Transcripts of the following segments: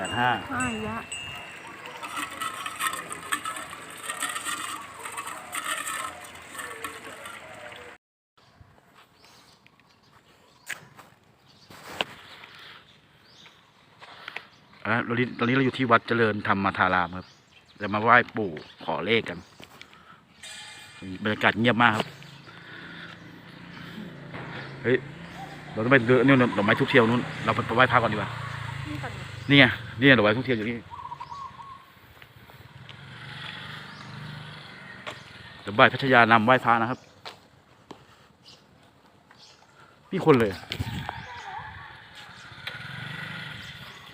แปดห้าห้ายะอะเรานี้ตอนนี้เราอยู่ที่วัดเจริญธรรมธารามครับจะมาไหว้ปู่ขอเลขกัน บรรยากาศเงียบมากครับ เฮ้ย เราต้องไปเดินเนี่ยดอกไม้ทุกเทียวนู้นเราไปไหว้พระก่อนดีกว่า นี่ก่อน นี่ไงนี่ไงดอกไม้ทุกเทียวอยู่นี่เดี๋ยวบ่ายพัทยานำไหว้พระนะครับมีคนเลย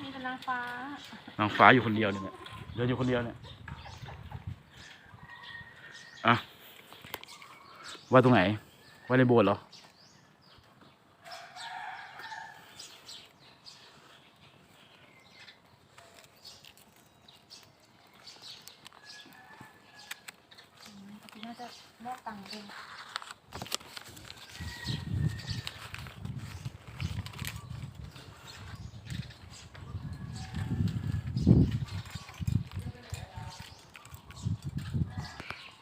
มีเป็นนางฟ้านางฟ้าอยู่คนเดียวเนี่ยแหละเดินอยู่คนเดียวเนี่ยอะไหว่าตรงไหนไหว่าในโบสถ์เหรอ พี่น่าจะมอบตังค์เอง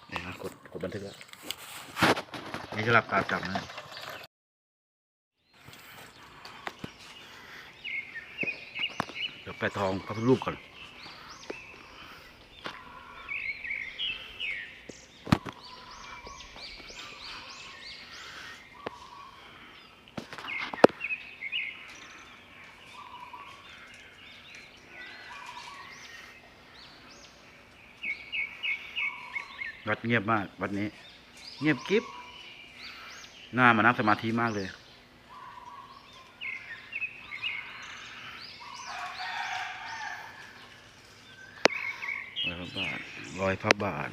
เนี่ยนะ ถึงนี่จะหลับตาจับนะเดี๋ยวแปทองพระพุทธรูปก่อน วัดเงียบมากวัดนี้ เงียบกิ๊บหน้ามานั่งสมาธิมากเลยรอยพระบาทรอยพระบาท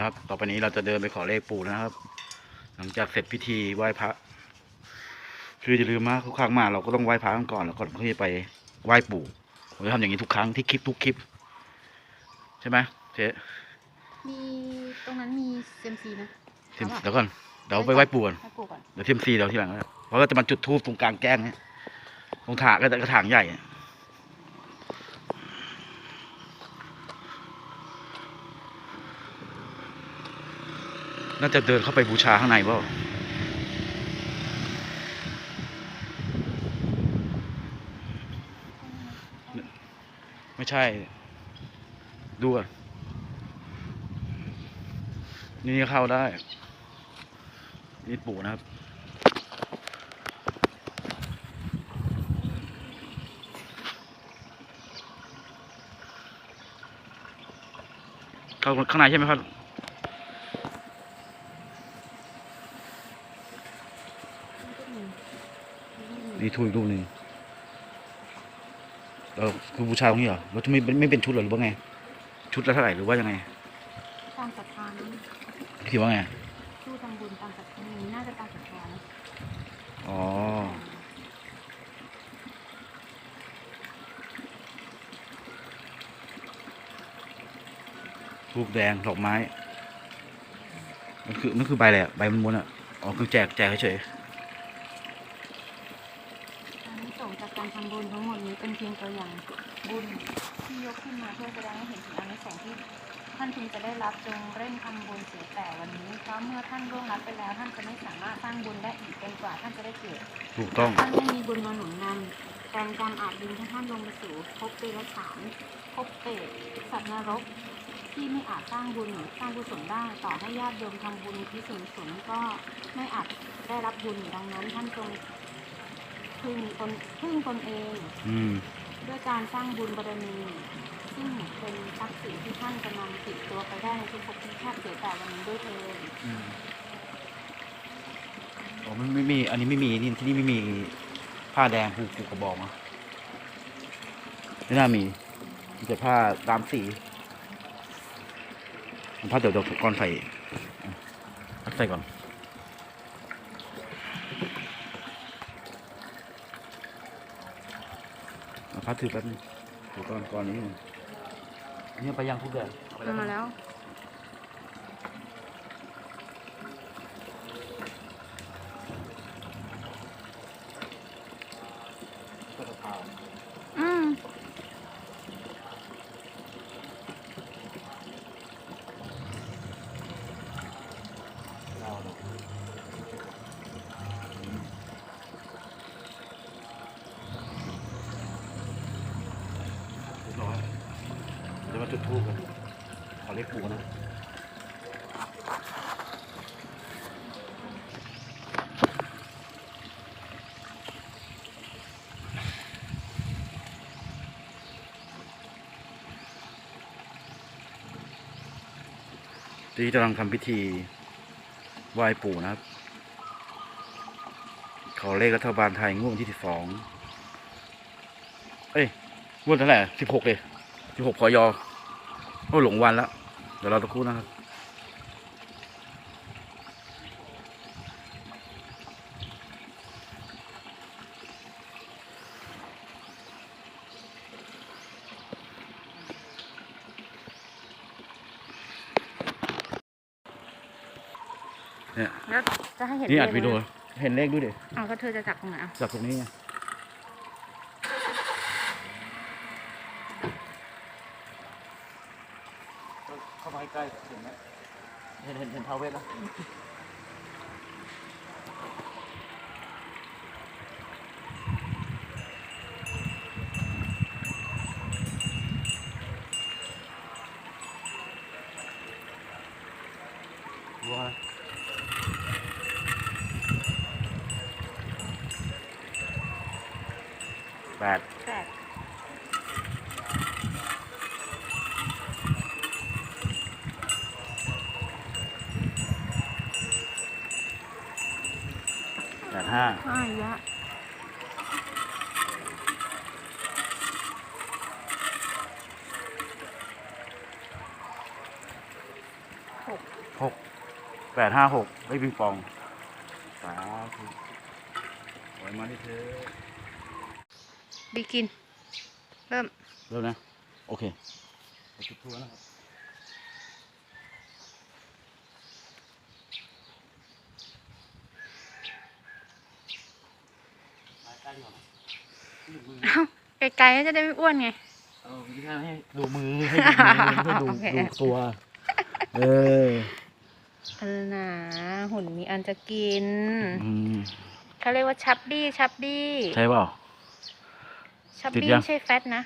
นะครับ ต่อไปนี้เราจะเดินไปขอเลขปู่นะครับ หลังจากเสร็จพิธีไหว้พระ คืออย่าลืมนะทุกครั้งมาเราก็ต้องไหว้พระกันก่อนแล้วก่อนที่จะไปไหว้ปู่ผมจะทำอย่างนี้ทุกครั้งที่คลิปทุกคลิป ใช่ไหมเจ๊มีตรงนั้นมีเซมซีนะเทียมเดี๋ยวก่อนเดี๋ยวไปไหว้ปู่ก่อนให้ปู่ก่อน เดี๋ยวเทียมซีเดี๋ยวทีหลังนะเพราะว่าจะมาจุดทูบตรงกลางแก้งเนี่ยตรงถางก็จะกระถางใหญ่อะ น่าจะเดินเข้าไปบูชาข้างในเปล่าไม่ใช่ ดูก่อนนี่เข้าได้ นี่ปู่นะครับเข้าข้างในใช่ไหมครับ นี่ทูอีกรูปหนึ่งเราคือบูชาตรงนี้เหรอเราจะไม่ไม่เป็นชุดเหรอหรือว่าไง ชุดละเท่าไหร่หรือว่ายังไงตามศรัทธานะคิดว่าไงสู้ทำบุญตามศรัทธานี้น่าจะตามศรัทธานะอ๋อทูบแดงดอกไม้ มันคือนั่นคือใบอะไรอะใบมันม้วนอะอ๋อคือแจกแจกเฉยอันนี้ส่งส์จากการทำบุญทั้งหมดนี้เป็นเพียงตัวอย่าง บุญที่ยกขึ้นมาเพื่อแสดงให้เห็นถึงอานิสงส์ที่ท่านพึงจะได้รับจงเร่งทำบุญเสียแต่วันนี้เพราะเมื่อท่านร่วงรับไปแล้ว ท่านจะไม่สามารถสร้างบุญได้อีกจนกว่าท่านจะได้เกิดๆถูกต้องท่านไม่มีบุญมาหนุนนำแรงกรรมอาจดึงให้ท่านลงไปสู่ภพเดรัจฉานภพเปรตสัตว์นรกที่ที่ไม่อาจสร้างบุญหรือสร้างกุศลได้ต่อให้ญาติโยมทำบุญที่ส่วนสนก็ไม่อาจได้รับบุญดังนั้นท่านจงพึ่งตนพึ่งตนเอง อืม ด้วยการสร้างบุญบารมี ซึ่งเป็นทรัพย์สินที่ท่านจะนำติดตัวไปได้ในทุกภพทุกชาติเสียแต่วันนี้ด้วยเถิดอืมอ๋อมันไม่มี อันนี้ไม่มีนี่ที่นี่ไม่มีผ้าแดงผูกผูกกระบอกนะไม่น่ามีมีแต่ผ้าตามสีผ้าเดี๋ยวเดี๋ยวก่อนใส่อะใส่ก่อนเอาผ้า ถือแป๊บนึงถือก่อนก่อนนี้นึงอันนี้เอาไปยังทุกเดือนเอไปเอามาแล้ว ก็จะพา อืม เราเลยเรียบร้อยเดี๋ยวมา จุดทูบกันขอเลขปูนะที่กำลังทำพิธีไหว้ปู่นะครับ ขอเลขรัฐบาลไทยงวดที่สิบสอง เอ้ยงวดเท่าไหร่สิบหกเลยสิบหกพอยอ โอ้หลงวันแล้ว เดี๋ยวเราตะครู่นะครับ เนี่ย แล้วจะให้เห็นนี่อัดเลขวิดีโอไหมเห็นเลขด้วยดิอ้าวก็เธอจะจับตรงไหนอะ จากตรงนี้ไงเข้ามาใกล้ เห็นไหมเห็นเห็นเห็นทาวเวสแล้ว ดห้าอ้ายยะหกหกแปดห้าหกไม่ปิงปองสาธุไว้มาที่เธอบีกิน เริ่ม เริ่มนะ โอเคไปจุดทัวนะครับ เอ้าไกลๆก็จะได้ไม่อ้วนไง เออไม่ใช่ให้ดูมือให้ดูมือไม่ใช่ดูโอเค ดูตัว เออเออนะหุ่นมีอันจะกินอืมเขาเรียกว่าชับบี้ชับบี้ใช่เปล่า ชับติดบี้ยัง ไม่ใช่แฟตนะ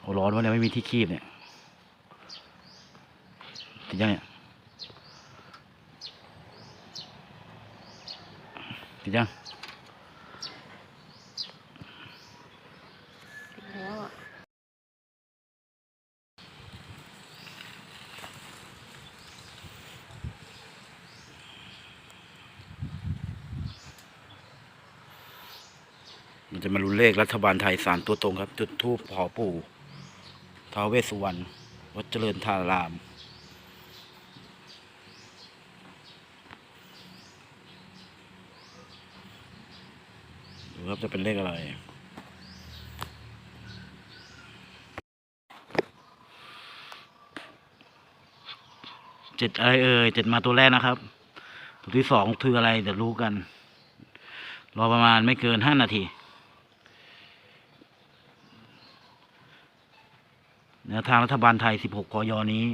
โหร้อนวะเนี่ยไม่มีที่คีบเนี่ยติดยังเนี่ยติดยัง ติดแล้วอะ มันจะมาลุ้นเลขรัฐบาลไทยสามตัวตรงครับ จุดทูปขอปู่ท้าวเวสสุวรรณวัดเจริญธาราม ดูครับจะเป็นเลขอะไรเจ็ดอะไรเอ่ยเจ็ดมาตัวแรกนะครับ ตัวที่สองคืออะไรเดี๋ยวรู้กัน รอประมาณไม่เกินห้านาที แนวทางรัฐบาลไทย 16 กยนี้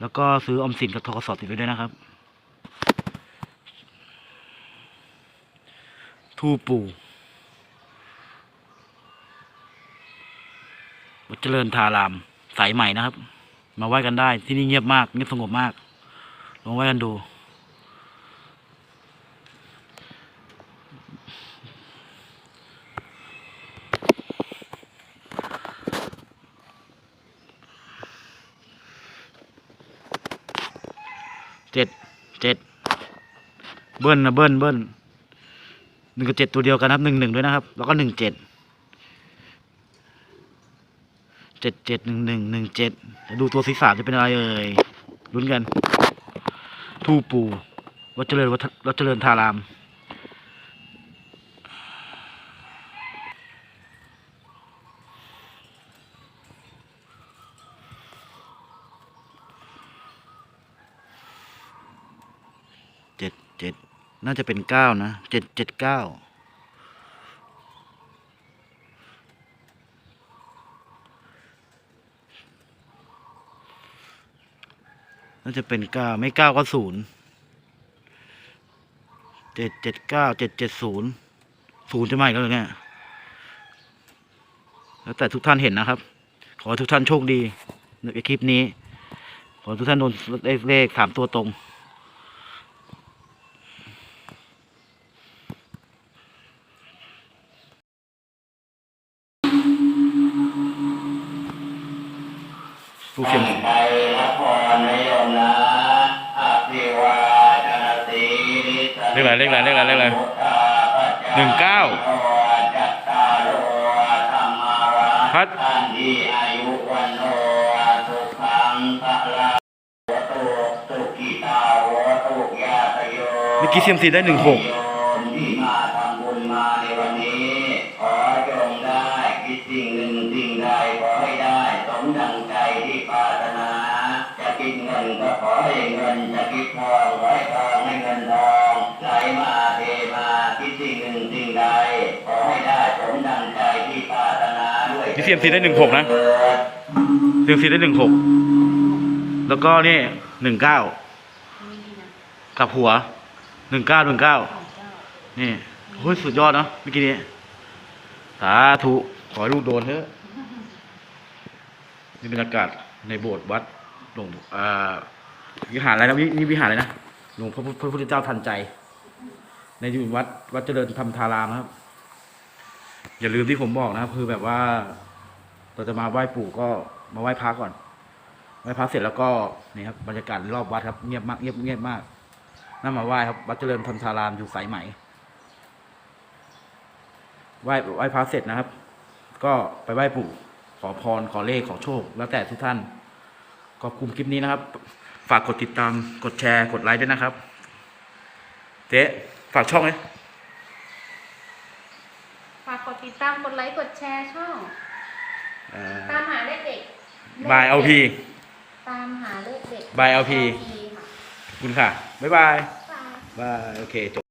แล้วก็ซื้ออมสินกับทกสติดไว้ด้วยนะครับ ทูปปู่วัดเจริญทาราม สายใหม่นะครับ มาไหว้กันได้ที่นี่เงียบมากเงียบสงบมาก ลองไหว้กันดู เจ็ด เจ็ดเบิ้ลนะเบิ้ลเบิ้ลหนึ่งกับเจ็ดตัวเดียวกันนะครับหนึ่งหนึ่งด้วยนะครับ แล้วก็หนึ่งเจ็ดเจ็ดเจ็ดหนึ่งหนึ่งหนึ่งเจ็ดดูตัวสีสามจะเป็นอะไรเอ่ยลุ้นกัน ทูปูวัดเจริญวัดเจริญทาราม เจ็ดน่าจะเป็นเก้านะเจ็ดเจ็ดเก้าน่าจะเป็นเก้าไม่เก้าก็ศูนย์เจ็ดเจ็ดเก้าเจ็ดเจ็ดศูนย์ศูนย์จะมาอีกแล้วเหรอเนี่ย แล้วแต่ทุกท่านเห็นนะครับ ขอทุกท่านโชคดีในคลิปนี้ ขอทุกท่านโดนเลขสามตัวตรง พัดทันทีอายุวันโนสุขังพระลาตุสุขิตาวตุยาตโยเมื่อกี้เซียมซีได้หนึ่งหกโยมที่มาทำบุญมาในวันนี้ ขอจงได้คิดสิ่งหนึ่งสิ่งใดขอให้ได้ สมดังใจที่ปรารถนา จะคิดเงินก็ขอให้เงิน จะคิดทองขอให้ทองให้เงินทองไหลมาเทมาคิดสิ่งหนึ่ง เซียมซีได้หนึ่งหกนะเซียมซีได้หนึ่งหกแล้วก็นี่หนึ่งเก้ากับหัวหนึ่งเก้าหนึ่งเก้านี่โอ้ยสุดยอดเนาะเมื่อกี้นี้สาธุขอให้ลูกโดนเถอะนี่บรรยากาศในโบสถ์วัดหลวงอ่าวิหารอะไรนะนี่วิหารอะไรนะหลวงพระพุทธเจ้าทันใจ ในอยู่วัดวัดเจริญธรรมธารามครับ อย่าลืมที่ผมบอกนะครับคือแบบว่า เราจะมาไหว้ปู่ก็มาไหว้พระก่อนไหว้พระเสร็จแล้วก็นี่ครับบรรยากาศรอบวัดครับเงียบมากเงียบเงียบมากน่ามาไหว้ครับวัดเจริญธรรมธารามอยู่สายไหมไหว้ไหว้พระเสร็จนะครับ ก็ไปไหว้ปู่ขอพรขอเลขขอโชค แล้วแต่ทุกท่านขอบคุณคลิปนี้นะครับ ฝากกดติดตามกดแชร์กดไลค์ด้วยนะครับเจ๊ฝากช่องไหมฝากกดติดตามกดไลค์กดแชร์ช่อง อ่อตามหาเลขเด็กบายเอาพี ตามหาเลขเด็กบาย LP ค่ะ ขอบคุณค่ะ บ๊ายบาย บายบายโอเคจบ